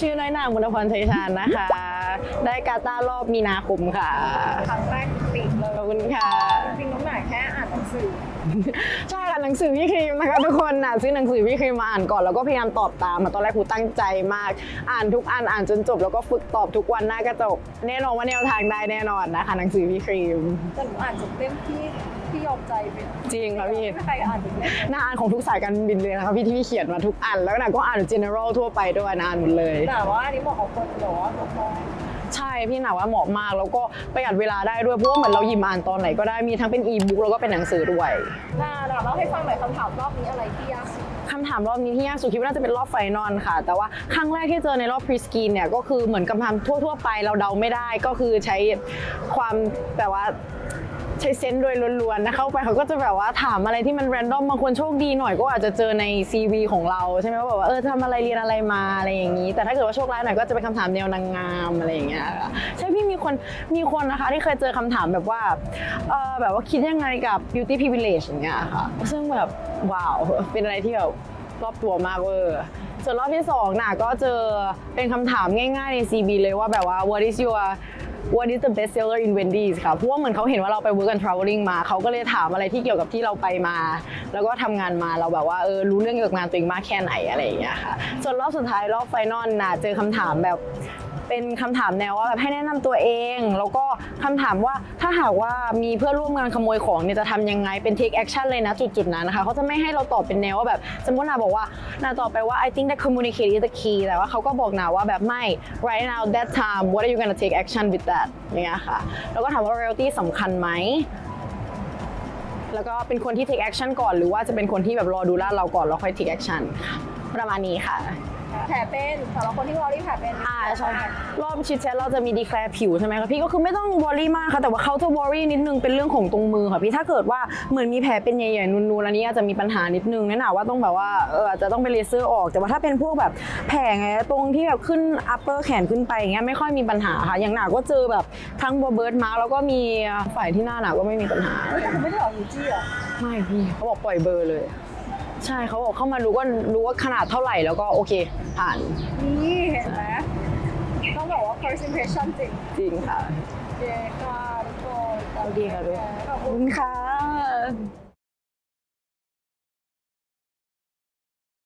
ชื่อน้อยนางมุนพรชัยชาญนะคะ ได้กาตาร์รอบมีนาคมค่ะครั้งแรกติดเลยขอบคุณค่ะจริงๆน้องหน่ายแค่อ่านหนังสือใช่ค่ะ หนังสือพี่ครีมนะคะทุกคนน่ะซื้อหนังสือพี่ครีมมาอ่านก่อนแล้วก็พยายามตอบตามมาตอนแรกครูตั้งใจมาก อ่านทุกอันอ่านจนจบ แล้วก็ฝึกตอบทุกวันหน้ากระจกแน่นอนว่าแนวทางได้แน่นอนนะคะ หนังสือพี่ครีมแต่หนูอ่านจบเล่มที่ที่ยอมใจไปจริงค่ะพี่ไม่ใครอ่านถึงเล่มน่าอ่านของทุกสายการบินเลยนะคะพี่ที่พี่เขียนมาทุกอันแล้วนะก็อ่าน general ทั่วไปด้วยนะอ่านหมดเลยแต่ว่าอันนี้เหมาะกับคนหรอตัวพอ ใช่พี่หนาว่าเหมาะมาก แล้วก็ประหยัดเวลาได้ด้วยเพราะว่าเหมือนเราหยิบมาอ่านตอนไหนก็ได้มีทั้งเป็นอีบุ๊กแล้วก็เป็นหนังสือด้วยน่าเดี๋ยวเล่าให้ฟังหน่อยคำถามรอบนี้อะไรที่ยากสุดคำถามรอบนี้ที่ยากสุดคิดว่าน่าจะเป็นรอบไฟนอลค่ะ แต่ว่าครั้งแรกที่เจอในรอบพรีสกรีนเนี่ยก็คือเหมือนคำถามทั่ว ๆ ไปเราเดาไม่ได้ก็คือใช้ความแบบว่า ใช้เซนส์โดยล้วนๆนะเข้าไปเขาก็จะแบบว่าถามอะไรที่มันแรนดอมบางคนโชคดีหน่อยก็อาจจะเจอใน CV ของเราใช่ไหมว่าแบบว่าเออทำอะไรเรียนอะไรมาอะไรอย่างนี้ แต่ถ้าเกิดว่าโชคร้ายหน่อยก็จะเป็นคำถามแนวนางงามอะไรอย่างเงี้ยค่ะใช่พี่มีคนมีคนนะคะที่เคยเจอคำถามแบบว่าเออแบบว่าคิดยังไงกับ beauty privilege อย่างเงี้ยค่ะซึ่งแบบว้าวเป็นอะไรที่แบบรอบตัวมากเวอร์ส่วนรอบที่สองน่ะก็เจอเป็นคำถามง่ายๆใน CB เลยว่าแบบว่า what is your what is the best seller in Wendy's ค่ะเพราะว่าเหมือนเขาเห็นว่าเราไป work and traveling มา เขาก็เลยถามอะไรที่เกี่ยวกับที่เราไปมา แล้วก็ทำงานมาเราแบบว่าเออรู้เรื่องเกี่ยวกับงานตัวเองมากแค่ไหนอะไรอย่างเงี้ยค่ะ ส่วนรอบสุดท้ายรอบไฟนอลน่ะเจอคำถามแบบ เป็นคำถามแนวว่าแบบให้แนะนำตัวเอง แล้วก็คำถามว่าถ้าหากว่ามีเพื่อนร่วมงานขโมยของเนี่ยจะทำยังไงเป็น take action เลยนะจุดๆนั้นนะคะเขาจะไม่ให้เราตอบเป็นแนวว่าแบบสมมตินาบอกว่านาตอบไปว่า I think that communicate is the key แต่ว่าเขาก็บอกนาว่าแบบไม่ right now that time what are you gonna take action with that อย่างเงี้ยค่ะแล้วก็ถามว่า loyalty สำคัญไหมแล้วก็เป็นคนที่ take action ก่อน หรือว่าจะเป็นคนที่แบบรอดูลาดเราก่อนแล้วค่อย take action ประมาณนี้ค่ะแผลเป็นสำหรับคนที่วอรี่แผลเป็นอ่าใช่รอบชิดแชทเราจะมีดีแคลร์ผิวใช่ไหมคะพี่ก็คือไม่ต้องวอรี่มากค่ะแต่ว่าเขาจะวอรี่นิดนึงเป็นเรื่องของตรงมือค่ะพี่ถ้าเกิดว่าเหมือนมีแผลเป็นใหญ่ๆนูนๆอันนี้อาจจะมีปัญหานิดนึงแน่นอนว่าต้องแบบว่าเอออาจจะต้องไปเลเซอร์ออกแต่ว่าถ้าเป็นพวกแบบแผลไงตรงที่แบบขึ้น upper แขนขึ้นไปอย่างเงี้ยไม่ค่อยมีปัญหาค่ะอย่างหนาก็เจอแบบทั้งบอเบิร์ดมาร์กแล้วก็มีฝ่ายที่หน้าหนาก็ไม่มีปัญหาเฮ้ยแต่คุณไม่ได้ออกยูจี้เหรอไม่พี่เขาบอกปล่อยเบอร์เลย ใช่เขาบอกเข้ามารู้ว่ารู้ว่าขนาดเท่าไหร่แล้วก็โอเค ผ่านนี่เห็นไหมต้องบอกว่า first impression จริงจริงค่ะเย้ค่ะทุกคนดีค่ะด้วยขอบขอบคุณคุณค่ะ